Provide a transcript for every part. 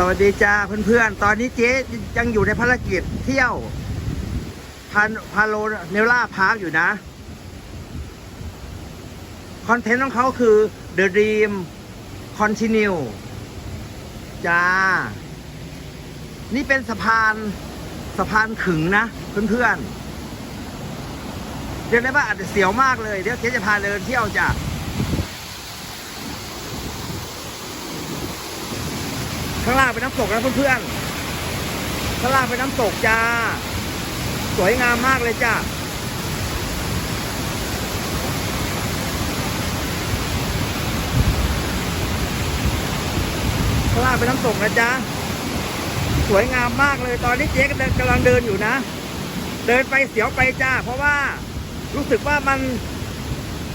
สวัสดีจ้าเพื่อนๆ ตอนนี้เจ๊ยังอยู่ในภารกิจเที่ยวพานพาโลเนล่าพาร์คอยู่นะ คอนเทนต์ของเขาคือ The Dream Continue จ้า นี่เป็นสะพานสะพานขึงนะ เพื่อนๆ เรียกได้ว่าอาจจะเสียวมากเลย เดี๋ยวเจ๊จะพาเดินเที่ยวจ้ะ ข้างล่างเป็นน้ำตกนะเพื่อนๆข้างล่างเป็นน้ำตกจ้า สวยงามมากเลยจ้าข้างล่างเป็นน้ำตกนะจ๊ะสวยงามมากเลยตอนนี้เจ๊กำลังกำลังเดินอยู่นะ เดินไปเสียวไปจ้า เพราะว่ารู้สึกว่ามัน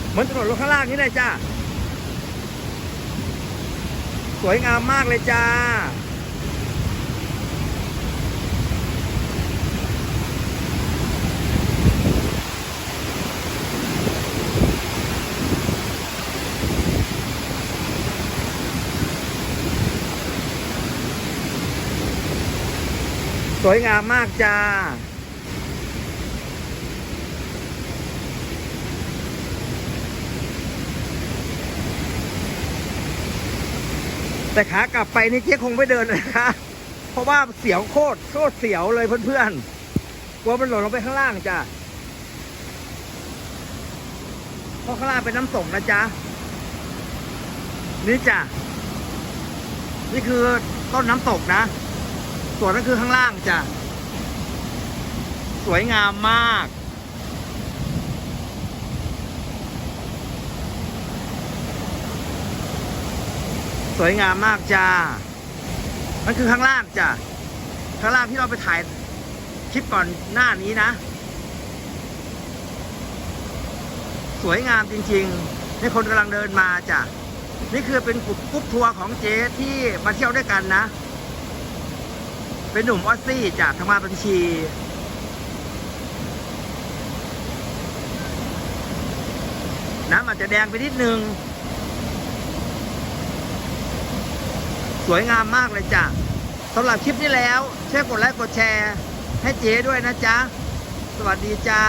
เหมือนถนนลงข้างล่างนี่เลยจ้า สวยงามมากเลยจ้า สวยงามมากจ้า แต่ขากลับไปนี่เจ๊คงไม่เดินนะคะเพราะว่าเสียวโคตรโคตรเสียวเลยเพื่อนๆกลัวมันหล่นลงไปข้างล่างจ้ะเพราะข้างล่างเป็นน้ำตกนะจ๊ะนี่จ้ะนี่คือต้นน้ำตกนะ ส่วนนั้นคือข้างล่างจ้ะสวยงามมาก สวยงามมากจ้านั่นคือข้างล่างจ้ะข้างล่างที่เราไปถ่ายคลิปก่อนหน้านี้นะ สวยงามจริงๆ นี่คนกำลังเดินมาจ้ะ นี่คือเป็นกลุ่มกรุ๊ปทัวร์ของเจ๊ที่มาเที่ยวด้วยกันนะ เป็นหนุ่มออสซี่จากทำงานบัญชี น้ำอาจจะแดงไปนิดนึง สวยงามมากเลยจ้ะสำหรับคลิปนี้แล้วช่วยกดไลค์กดแชร์ ให้เจ๊ด้วยนะจ๊ะ สวัสดีจ้า